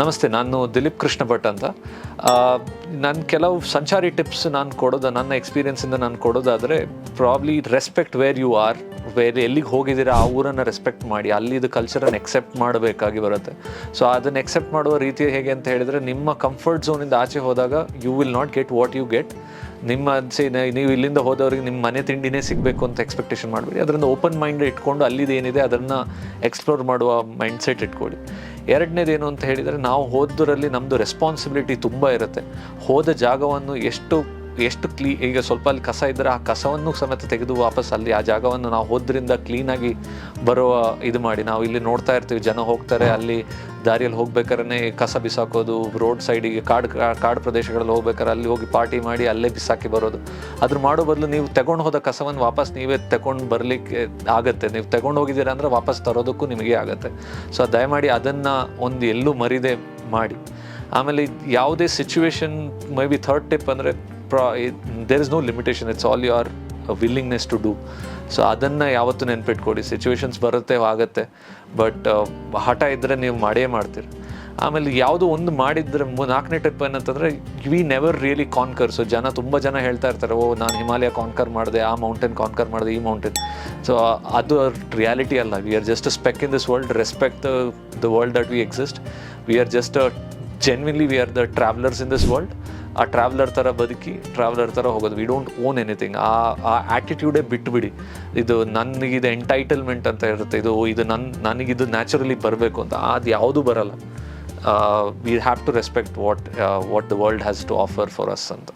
ನಮಸ್ತೆ, ನಾನು ದಿಲೀಪ್ ಕೃಷ್ಣ ಭಟ್ ಅಂತ. ನಾನು ಕೆಲವು ಸಂಚಾರಿ ಟಿಪ್ಸ್ ನಾನು ಕೊಡೋದು, ನನ್ನ ಎಕ್ಸ್ಪೀರಿಯನ್ಸಿಂದ ನಾನು ಕೊಡೋದಾದರೆ probably respect where you are where ಎಲ್ಲಿಗೆ ಹೋಗಿದ್ದೀರಾ, ಆ ಊರನ್ನು ರೆಸ್ಪೆಕ್ಟ್ ಮಾಡಿ ಅಲ್ಲಿದು ಕಲ್ಚರನ್ನು ಎಕ್ಸೆಪ್ಟ್ ಮಾಡಬೇಕಾಗಿ ಬರುತ್ತೆ. ಸೊ ಅದನ್ನು ಎಕ್ಸೆಪ್ಟ್ ಮಾಡುವ ರೀತಿ ಹೇಗೆ ಅಂತ ಹೇಳಿದರೆ, ನಿಮ್ಮ ಕಂಫರ್ಟ್ ಝೋನಿಂದ ಆಚೆ ಹೋದಾಗ you will not get what you get ನಿಮ್ಮ ನೀವು ಇಲ್ಲಿಂದ ಹೋದವ್ರಿಗೆ ನಿಮ್ಮ ಮನೆ ತಿಂಡಿನೇ ಸಿಗಬೇಕು ಅಂತ ಎಕ್ಸ್ಪೆಕ್ಟೇಷನ್ ಮಾಡಬೇಡಿ. ಅದರಿಂದ ಓಪನ್ ಮೈಂಡ್ ಇಟ್ಕೊಂಡು ಅಲ್ಲಿದು ಏನಿದೆ ಅದನ್ನು ಎಕ್ಸ್ಪ್ಲೋರ್ ಮಾಡುವ ಮೈಂಡ್ ಸೆಟ್ ಇಟ್ಕೊಳ್ಳಿ. ಎರಡನೇದೇನು ಅಂತ ಹೇಳಿದರೆ ನಾವು ಹೋದರಲ್ಲಿ ನಮ್ಮದು ರೆಸ್ಪಾನ್ಸಿಬಿಲಿಟಿ ತುಂಬ ಇರುತ್ತೆ. ಹೋದ ಜಾಗವನ್ನು ಎಷ್ಟು ಎಷ್ಟು ಕ್ಲೀ ಈಗ ಸ್ವಲ್ಪ ಅಲ್ಲಿ ಕಸ ಇದ್ದರೆ ಆ ಕಸವನ್ನು ಸಮೇತ ತೆಗೆದು ವಾಪಸ್ ಅಲ್ಲಿ ಆ ಜಾಗವನ್ನು ನಾವು ಹೋದ್ರಿಂದ ಕ್ಲೀನಾಗಿ ಬರುವ ಇದು ಮಾಡಿ. ನಾವು ಇಲ್ಲಿ ನೋಡ್ತಾ ಇರ್ತೀವಿ ಜನ ಹೋಗ್ತಾರೆ ಅಲ್ಲಿ. ದಾರಿಯಲ್ಲಿ ಹೋಗ್ಬೇಕಾದ್ರೆ ಕಸ ಬಿಸಾಕೋದು ರೋಡ್ ಸೈಡಿಗೆ ಕಾಡು ಕಾಡು ಪ್ರದೇಶಗಳಲ್ಲಿ ಹೋಗ್ಬೇಕಾದ್ರೆ ಅಲ್ಲಿ ಹೋಗಿ ಪಾರ್ಟಿ ಮಾಡಿ ಅಲ್ಲೇ ಬಿಸಾಕಿ ಬರೋದು. ಅದ್ರ ಮಾಡೋ ಬದಲು ನೀವು ತಗೊಂಡು ಹೋದ ಕಸವನ್ನು ವಾಪಸ್ ನೀವೇ ತಗೊಂಡು ಬರಲಿಕ್ಕೆ ಆಗುತ್ತೆ. ನೀವು ತಗೊಂಡು ಹೋಗಿದ್ದೀರಾ ಅಂದರೆ ವಾಪಸ್ ತರೋದಕ್ಕೂ ನಿಮಗೆ ಆಗುತ್ತೆ. ಸೊ ದಯಮಾಡಿ ಅದನ್ನು ಒಂದು ಎಲ್ಲೂ ಮರಿದೆ ಮಾಡಿ. ಆಮೇಲೆ ಯಾವುದೇ situation may be third tip ಅಂದರೆ there is no limitation it's all your willingness to do so ಅದನ್ನು ಯಾವತ್ತೂ ನೆನ್ಪಿಟ್ಕೊಡಿ. ಸಿಚುವೇಶನ್ಸ್ ಬರುತ್ತೆ, ಆಗುತ್ತೆ. ಬಟ್ ಹಠ ಇದ್ದರೆ ನೀವು ಮಾಡೇ ಮಾಡ್ತೀರಿ. ಆಮೇಲೆ ಯಾವುದೋ ಒಂದು ಮಾಡಿದ್ರೆ ನಾಲ್ಕನೇ ಟಿಪ್ ಏನಂತಂದರೆ we never really conquer so ಜನ ತುಂಬ ಜನ ಹೇಳ್ತಾ ಇರ್ತಾರೆ, ಓ, ನಾನು ಹಿಮಾಲಯ ಕಾನ್ಕರ್ ಮಾಡಿದೆ, ಆ ಮೌಂಟೇನ್ ಕಾನ್ಕರ್ ಮಾಡಿದೆ, ಈ ಮೌಂಟೇನ್ ಸೊ ಅದು ರಿಯಾಲಿಟಿ ಅಲ್ಲ. We are just speck in this world respect the world that we exist we are just genuinely we are the travellers in this world ಆ ಟ್ರಾವೆಲರ್ ಥರ ಬದುಕಿ traveller ಥರ ಹೋಗೋದು. We don't own anything ಆ ಆ ಆ್ಯಟಿಟ್ಯೂಡೇ ಬಿಟ್ಟುಬಿಡಿ ಇದು ನನಗಿದು ಎಂಟೈಟಲ್ಮೆಂಟ್ ಅಂತ ಇರುತ್ತೆ. ಇದು ಇದು ನನ್ನ ನನಗಿದು ನ್ಯಾಚುರಲಿ ಬರಬೇಕು ಅಂತ. ಅದು ಯಾವುದೂ ಬರಲ್ಲ. We have to respect what what the world has to offer for us ಅಂತ.